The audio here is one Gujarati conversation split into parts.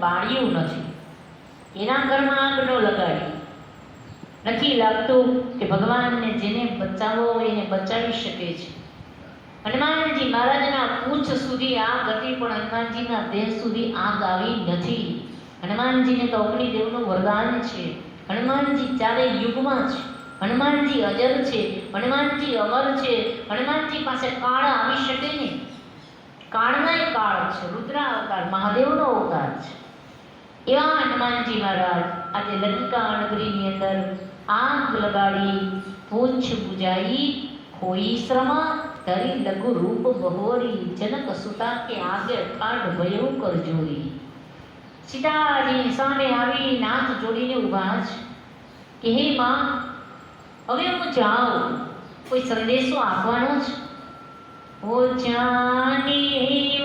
બાળ્યું નથી. એના ઘરમાં આગ ન નથી લાગતું કે ભગવાનને જેને બચાવવો હોય એને બચાવી શકે છે. હનુમાનજી મહારાજના પૂંછ સુધી આગ હતી, પણ હનુમાનજીના દેહ સુધી આગ આવી નથી. હનુમાનજીને તો અગ્નિદેવનું વરદાન છે. હનુમાનજી ચારે યુગમાં છે. હનુમાનજી અજર છે. હનુમાનજી અમર છે. હનુમાનજી પાસે કાળ આવી શકે નહીં. કાળનાય કાળ છે. રુદ્ર અવતાર મહાદેવનો અવતાર છે. એવા હનુમાનજી મહારાજ આજે લંકા નગરીની અંદર આંખ લગાડી પૂંછ બુજાઈ હોઈ શ્રમ ધરી લઘુ રૂપ બહોરી જનક સુતા કે આગે ઠાઢ ભયવું કરજોરી સીતાજી સામે આવી નાથ જોડીને ઊભા છે કે હે માં હવે હું જાઉં કોઈ સંદેશો આપવાનો જ હો જાની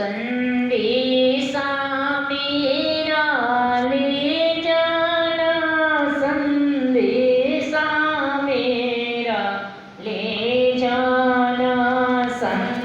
સંદેશા મેરા લે જાના સંદેશા મેરા લે જાના સંદેશા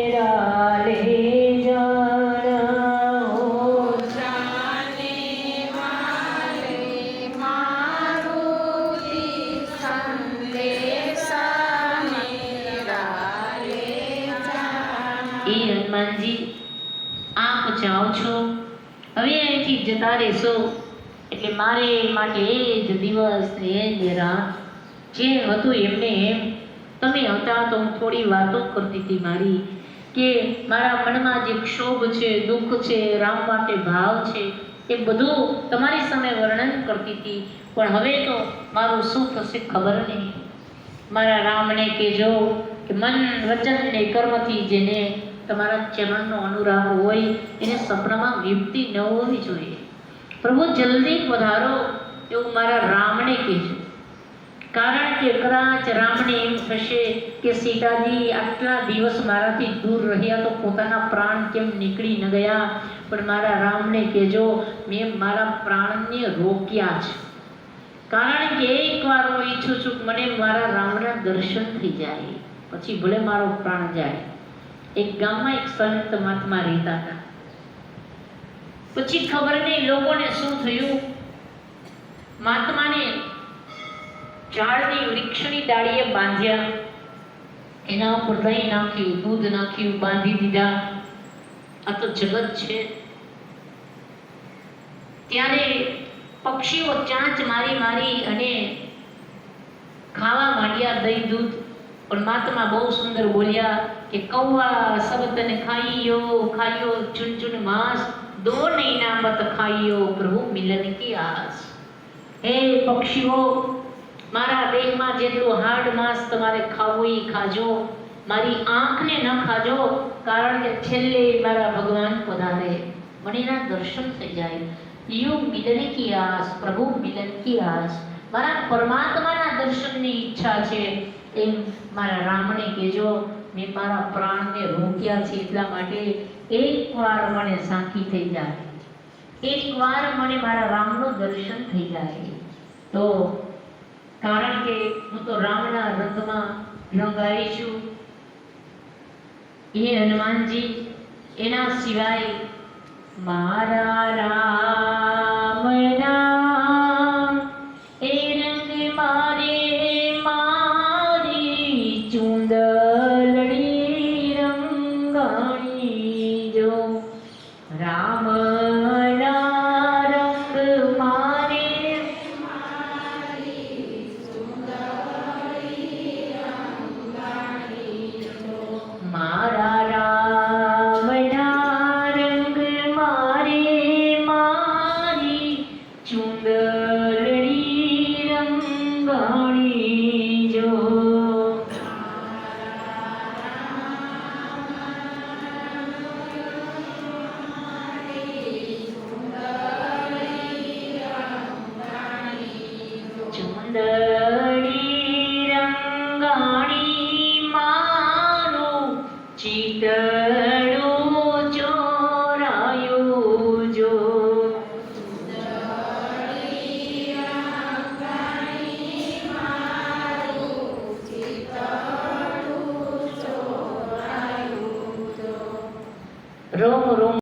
એ હનુમાનજી આપ જાઓ છો. હવે અહીંથી જતા રહેશો. એટલે મારે માટે દિવસ ને એ જ હતું એમને એમ. તમે હતા તો હું થોડી વાતો કરતી હતી મારી. કે મારા મનમાં જે ક્ષોભ છે, દુઃખ છે, રામ માટે ભાવ છે, એ બધું તમારી સામે વર્ણન કરતી હતી. પણ હવે તો મારું શું થશે ખબર નહીં. મારા રામને કહેજો કે મન વચન ને કર્મથી જેને તમારા ચરણનો અનુરાગ હોય, એને સપનામાં વિપતી ન હોવી જોઈએ. પ્રભુ, જલ્દી પધારો એવું મારા રામને કહેજો. કારણ કે કદાચ રામને એમ થશે કે સીતાજી આટલા દિવસ મારાથી દૂર રહ્યા તો પોતાના પ્રાણ કેમ નીકળી ન ગયા? પણ મારા રામને કહેજો, મેં મારા પ્રાણને રોક્યા છે કારણ કે એકવાર હું ઈચ્છું છું મને મારા રામના દર્શન થઈ જાય. પછી ભલે મારો પ્રાણ જાય. એક ગામમાં એક સંત મહાત્મા રહેતા હતા. પછી ખબર નહીં લોકોને શું થયું? મહાત્માને ઝાડની વૃક્ષની ડાળીએ બાંધ્યા. એના ઉપર દહીં નાખ્યું, દૂધ નાખ્યું, બાંધી દીધા. આ તો જગત છે. ત્યારે પક્ષીઓ ચાંચ મારી મારી અને ખાવા માંડ્યા દહીં દૂધ. પણ મહાત્મા બહુ સુંદર બોલ્યા કે કૌવા શબ્દને ખાઈયો ખાઈયો ચુન ચુન માંસ. દો નહીં ના મત ખાઈયો, પ્રભુ મિલન કી આસ. હે પક્ષીઓ મારા દેહમાં જેટલું હાડ માંસ તમારે ખાવું એ ખાજો. મારી આંખને ન ખાજો, કારણ કે છેલ્લે મારા ભગવાન પધારે. મને એના દર્શન થઈ જાય. યુગ મિલન કી આસ, પ્રભુ મિલન કી આસ. મારા પરમાત્માના દર્શનની ઈચ્છા છે. એમ મારા રામને કહેજો, મેં મારા પ્રાણને રોક્યા છે એટલા માટે એકવાર મને સાંકી થઈ જાય. એકવાર મને મારા રામનું દર્શન થઈ જાય. તો કારણ કે હું તો રામના રંગમાં રંગાઈ છું એ હનુમાનજી એના સિવાય મારા રામના રોમ રોમ